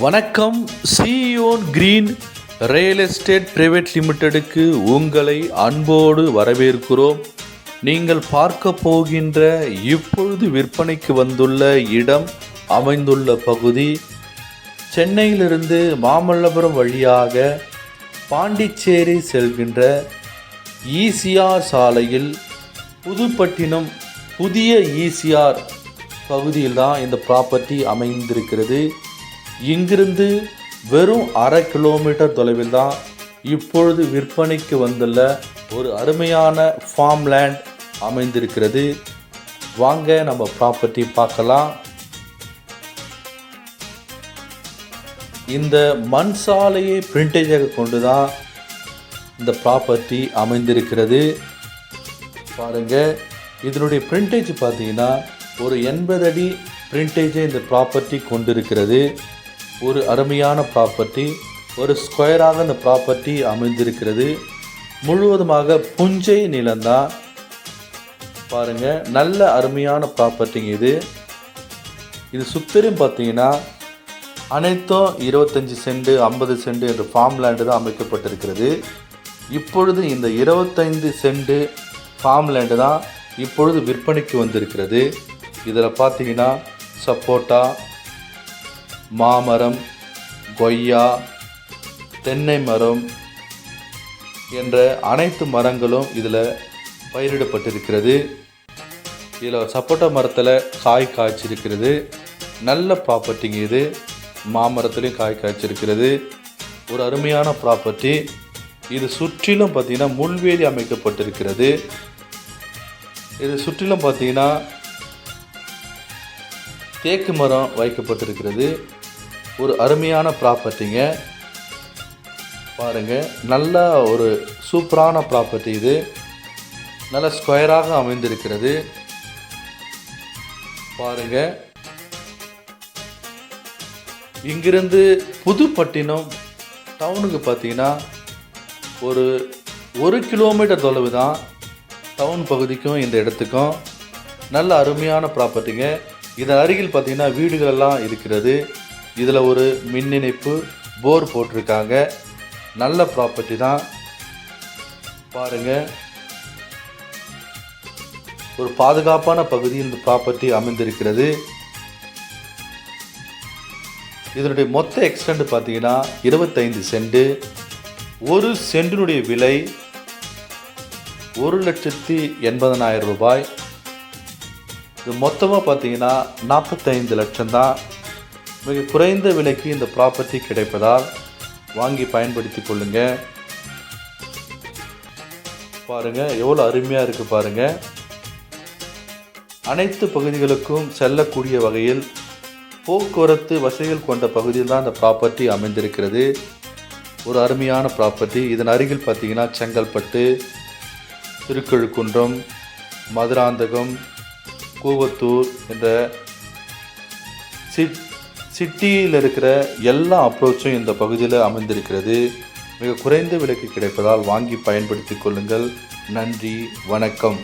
வணக்கம் Zion green real estate private லிமிடெடுக்கு உங்களை அன்போடு வரவேற்கிறோம். நீங்கள் பார்க்க போகின்ற இப்பொழுது விற்பனைக்கு வந்துள்ள இடம் அமைந்துள்ள பகுதி சென்னையிலிருந்து மாமல்லபுரம் வழியாக பாண்டிச்சேரி செல்கின்ற ஈசிஆர் சாலையில் புதுப்பட்டினம் புதிய ஈசிஆர் பகுதியில் தான் இந்த ப்ராப்பர்ட்டி அமைந்திருக்கிறது. இங்கிருந்து வெறும் அரை கிலோமீட்டர் தொலைவில் தான் இப்பொழுது விற்பனைக்கு வந்துள்ள ஒரு அருமையான ஃபார்ம் லேண்ட் அமைந்திருக்கிறது. வாங்க நம்ம ப்ராப்பர்ட்டி பார்க்கலாம். இந்த மண் சாலையை பிரிண்டேஜாக கொண்டு தான் இந்த ப்ராப்பர்ட்டி அமைந்திருக்கிறது. பாருங்கள் இதனுடைய பிரிண்டேஜ் பார்த்தீங்கன்னா ஒரு எண்பது அடி பிரிண்டேஜை இந்த ப்ராப்பர்ட்டி கொண்டிருக்கிறது. ஒரு அருமையான ப்ராப்பர்ட்டி ஒரு ஸ்கொயராக அந்த ப்ராப்பர்ட்டி அமைந்திருக்கிறது. முழுவதுமாக புஞ்சை நிலம்தான். பாருங்கள் நல்ல அருமையான ப்ராப்பர்ட்டிங்க இது. இது சுத்தரும் பார்த்தீங்கன்னா அனைத்தும் இருபத்தஞ்சி சென்ட் ஐம்பது சென்ட் என்ற ஃபார்ம் லேண்டு தான் அமைக்கப்பட்டிருக்கிறது. இப்பொழுது இந்த இருபத்தைந்து சென்ட் ஃபார்ம் லேண்டு தான் இப்பொழுது விற்பனைக்கு வந்திருக்கிறது. இதில் பார்த்தீங்கன்னா சப்போட்டா மாமரம் கொய்யா தென்னை மரம் என்ற அனைத்து மரங்களும் இதில் பயிரிடப்பட்டிருக்கிறது. இதில் சப்போட்டா மரத்தில் காய் காய்ச்சிருக்கிறது. நல்ல ப்ராப்பர்ட்டிங்க இது. மாமரத்துலேயும் காய் காய்ச்சிருக்கிறது. ஒரு அருமையான ப்ராப்பர்ட்டி இது சுற்றிலும் பார்த்திங்கன்னா முள்வேலி அமைக்கப்பட்டிருக்கிறது. இது சுற்றிலும் பார்த்தீங்கன்னா தேக்கு மரம் வைக்கப்பட்டிருக்கிறது. ஒரு அருமையான ப்ராப்பர்ட்டிங்க பாருங்க நல்ல ஒரு சூப்பரான ப்ராப்பர்ட்டி இது. நல்ல ஸ்கொயராக அமைந்திருக்கிறது. பாருங்க. இங்கிருந்து புதுப்பட்டினம் டவுனுக்கு பார்த்தீங்கன்னா ஒரு ஒரு கிலோமீட்டர் தொலைவு தான் டவுன் பகுதிக்கும் இந்த இடத்துக்கும். நல்ல அருமையான ப்ராப்பர்ட்டிங்க இதன் அருகில் பார்த்தீங்கன்னா வீடுகள் எல்லாம் இருக்கிறது. இதில் ஒரு மின் இணைப்பு போர் போட்டிருக்காங்க. நல்ல ப்ராப்பர்ட்டி தான். பாருங்க. ஒரு பாதுகாப்பான பகுதி இந்த ப்ராப்பர்ட்டி அமைந்திருக்கிறது. இதனுடைய மொத்த எக்ஸ்டெண்ட் பார்த்தீங்கன்னா இருபத்தைந்து சென்ட். ஒரு சென்டினுடைய விலை ஒரு லட்சத்தி எண்பதனாயிரம் ரூபாய். இது மொத்தமாக பார்த்தீங்கன்னா நாற்பத்தைந்து லட்சம் தான். மிக குறைந்த விலைக்கு இந்த ப்ராப்பர்ட்டி கிடைப்பதால் வாங்கி பயன்படுத்தி கொள்ளுங்க. பாருங்கள் எவ்வளோ அருமையாக இருக்குது பாருங்கள் அனைத்து பகுதிகளுக்கும் செல்லக்கூடிய வகையில் போக்குவரத்து வசதிகள் கொண்ட பகுதியில் தான் இந்த ப்ராப்பர்ட்டி அமைந்திருக்கிறது. ஒரு அருமையான ப்ராப்பர்ட்டி இதன் அருகில் பார்த்தீங்கன்னா செங்கல்பட்டு திருக்கழுக்குன்றம் மதுராந்தகம் கூவத்தூர் என்ற சிட் சிட்டியில் இருக்கிற எல்லா அப்ரோச்சும் இந்த பகுதியில் அமைந்திருக்கிறது. மிக குறைந்த விலைக்கு கிடைப்பதால் வாங்கி பயன்படுத்திக் கொள்ளுங்கள். நன்றி வணக்கம்.